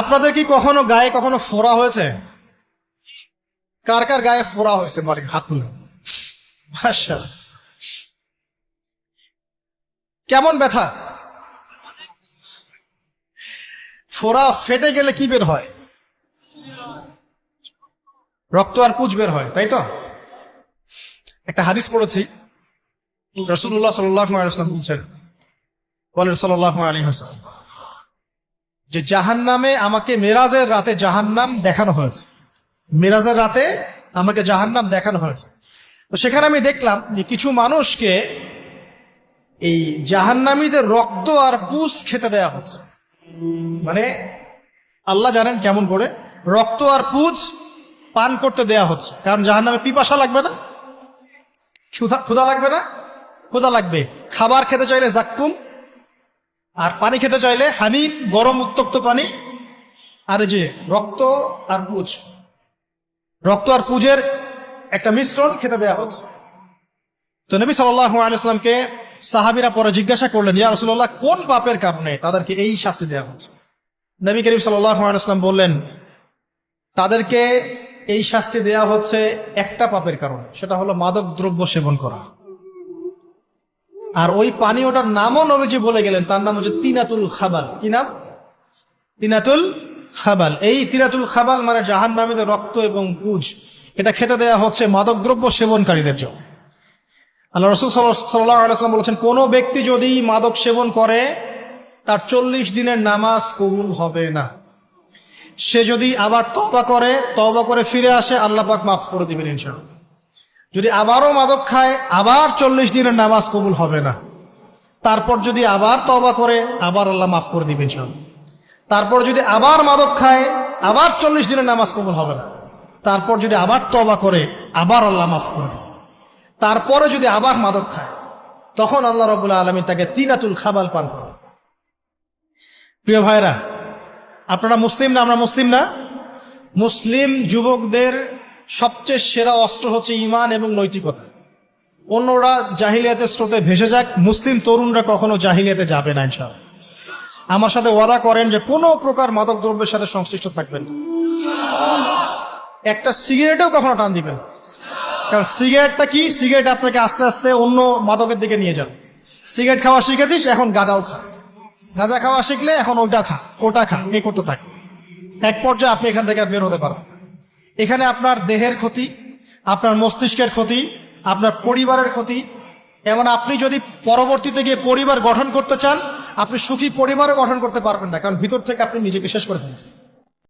আপনাদের কি কখনো গায়ে কখনো ফোড়া হয়েছে? কার কার গায়ে ফোড়া হয়েছে, মালিক? হাত তুলে। আচ্ছা কেমন ব্যথা? ফোড়া ফেটে গেলে কি বের হয়? রক্ত আর পুজ বের হয়, তাই তো? একটা হাদিস পড়েছি। রসুল্লাহ সাল্লাম বলছেন, বলেন সাল্লাহ আলী হাসান যে জাহান নামে আমাকে মেরাজের রাতে জাহান্নাম দেখানো হয়েছে। মেরাজের রাতে আমাকে জাহান্নাম দেখানো হয়েছে। তো সেখানে আমি দেখলাম যে কিছু মানুষকে এই জাহান্নামীদের রক্ত আর পুষ খেতে দেয়া হচ্ছে। মানে আল্লাহ জানেন কেমন করে রক্ত আর পুজ পান করতে দেয়া হচ্ছে। কারণ জাহান্নামে পিপাসা লাগবে না, ক্ষুধা ক্ষুধা লাগবে না, ক্ষুধা লাগবে। খাবার খেতে চাইলে জাক্কুম আর পানি খেতে চাইলে হানি গরম উত্তপ্ত পানি, আর যে রক্ত আর পুজ। রক্ত আর পুজের একটা মিশ্রণ খেতে দেওয়া হচ্ছে। তো নবী সাল্লামকে সাহাবিরা পরে জিজ্ঞাসা করলেন, ইয়া রসুল্লাহ কোন পাপের কারণে তাদেরকে এই শাস্তি দেওয়া হচ্ছে? নবী করিম সাল্লাম বললেন, তাদেরকে এই শাস্তি দেয়া হচ্ছে একটা পাপের কারণে, সেটা হলো মাদক দ্রব্য সেবন করা। আর ওই পানীয়টার নামও নবীজি বলে গেলেন, তার নাম হচ্ছে তিনাতুল খাবাল। কি নাম? তিনাতুল খাবাল। এই তিনাতুল খাবাল মানে জাহান নামীদের রক্ত এবং পুজ এটা খেতে দেয়া হচ্ছে মাদকদ্রব্য সেবনকারীদের জন্য। আল্লাহ রসুল সাল্লাম বলেছেন, কোনো ব্যক্তি যদি মাদক সেবন করে, তার চল্লিশ দিনের নামাজ কবুল হবে না। সে যদি আবার তবা করে তবা করে ফিরে আসে, আল্লাহ পাক মাফ করে দিবেন ইনশাআল্লাহ। যদি আবারও মাদক খায়, আবার চল্লিশ দিনের নামাজ কবুল হবে না। তারপর যদি আবার তবা করে, আবার আল্লাহ মাফ করে দিবেন সব তারপর যদি আবার মাদক খায়, আবার চল্লিশ দিনের নামাজ কবুল হবে না। তারপর যদি আবার তবা করে, আবার আল্লাহ মাফ করে দেবে। তারপরে যদি আবার মাদক খায়, তখন আল্লাহ রবুল্লাহ আলমী তাকে তিনাতুল খাবাল পান করে প্রিয় ভাইরা, আপনারা মুসলিম না, আমরা মুসলিম না? মুসলিম যুবকদের সবচেয়ে সেরা অস্ত্র হচ্ছে ইমান এবং নৈতিকতা। অন্যরা জাহিলিয়াতের স্রোতে ভেসে যাক, মুসলিম তরুণরা কখনো জাহিলিয়াতে যাবে না ইনশাল আমার সাথে ওয়াদা করেন যে কোনো প্রকার মাদক দ্রব্যের সাথে সংশ্লিষ্ট থাকবেন একটা সিগারেটেও কখনো টান দিবেন কারণ সিগারেটটা কি? সিগারেট আপনাকে আস্তে আস্তে অন্য মাদকের দিকে নিয়ে যাবে। সিগারেট খাওয়া শিখেছিস? এখন গাঁজাও খা। গাঁজা খাওয়া শিখলে এখন ওটা খা ওটা খা এই করতে থাক। এক পর্যায়ে আপনি এখান থেকে আর বের হতে পারবেন না। এখানে আপনার দেহের ক্ষতি, আপনার মস্তিষ্কের ক্ষতি, আপনার পরিবারের ক্ষতি। এমন আপনি যদি পরবর্তীতে গিয়ে পরিবার গঠন করতে চান, আপনি সুখী পরিবারও গঠন করতে পারবেন না, কারণ ভিতর থেকে আপনি নিজেকে শেষ করে ফেলছেন।